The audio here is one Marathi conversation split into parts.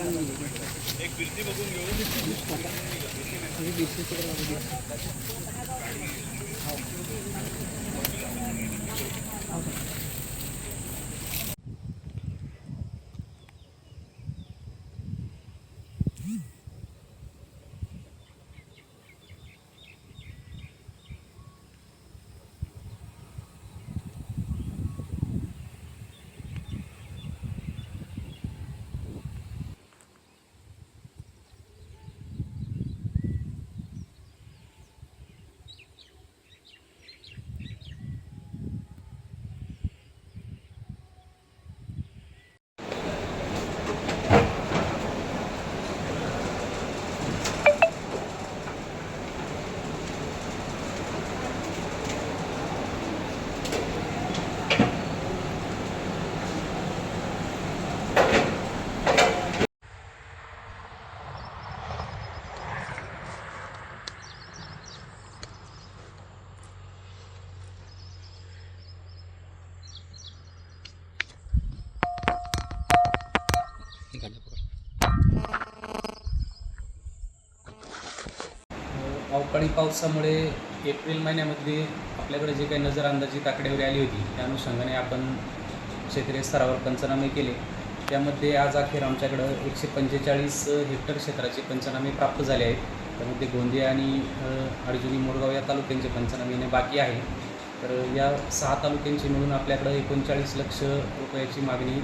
बघून अवकाळी पावसामुळे एप्रिल महिन्यामध्ये आपल्याकडे जे काही नजर अंदाजित आकडेवारी आली होती त्या अनुषंगाने आपण क्षेत्रीय स्तरावर पंचनामे केले. त्यामध्ये आज अखेर आमच्याकडं एकशे पंचेचाळीस हेक्टर क्षेत्राचे पंचनामे प्राप्त झाले आहेत. त्यामध्ये गोंदिया आणि अर्जुनी मोरगाव या तालुक्यांचे पंचनामे येणे बाकी आहे. तर या सहा तालुक्यांची मिळून आपल्याकडं एकोणचाळीस लक्ष रुपयाची मागणी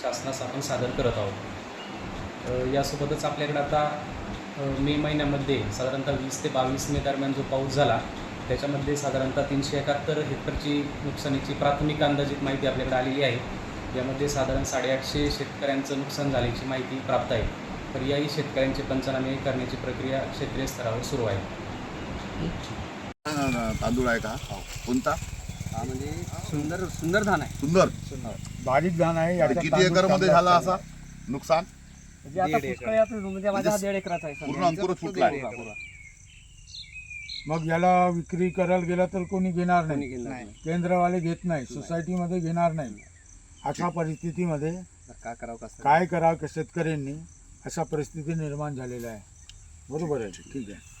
शासनास आपण सादर करत आहोत. यासोबतच आपल्याकडं आता मे महिन्यामध्ये साधारणतः वीस ते बावीस मे दरम्यान जो पाऊस झाला त्याच्यामध्ये साधारणतः तीनशे एकाहत्तर हेक्टरची नुकसानीची प्राथमिक अंदाजित माहिती आपल्याकडे आलेली आहे. यामध्ये साधारण साडेआठशे शेतकऱ्यांचं नुकसान झाल्याची माहिती प्राप्त आहे. तर याही शेतकऱ्यांचे पंचनामे करण्याची प्रक्रिया क्षेत्रीय स्तरावर सुरू आहे. तांदूळ आहे का? कोणता? हा म्हणजे सुंदर सुंदर धान आहे. सुंदर. बारीक धान आहे किती तांदूळ एकरमध्ये चांगला झाला असतो. असा? नुकसान? म्हणजे आता दीड एकर. पुष्कळ यात म्हणजे माझा हा दीड एकराचा आहे पूर्ण अंकुरच फुटला आहे. पुरा, पुरा. मग याला विक्री करायला गेला तर कोणी घेणार कोणी नाही. केंद्रवाले घेत नाही. सोसायटीमध्ये घेणार नाही. अशा परिस्थितीमध्ये तर काय करावं कसं काय करावं का शेतकऱ्यांनी? अशा परिस्थिती निर्माण झालेल्या आहे. बरोबर आहे. ठीक आहे.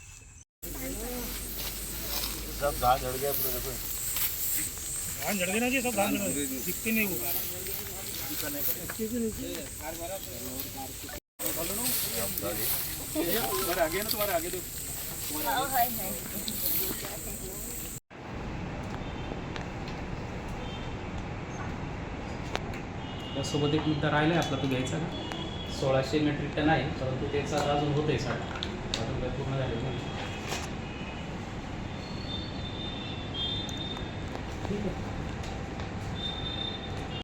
यासोबत एक मुद्दा राहिला आहे आपला तो घ्यायचा का? सोळाशे मेट्रिक टन आहे परंतु त्याचा अजून होत आहे साठ अजून काही पूर्ण झाले. नाही ठीक आहे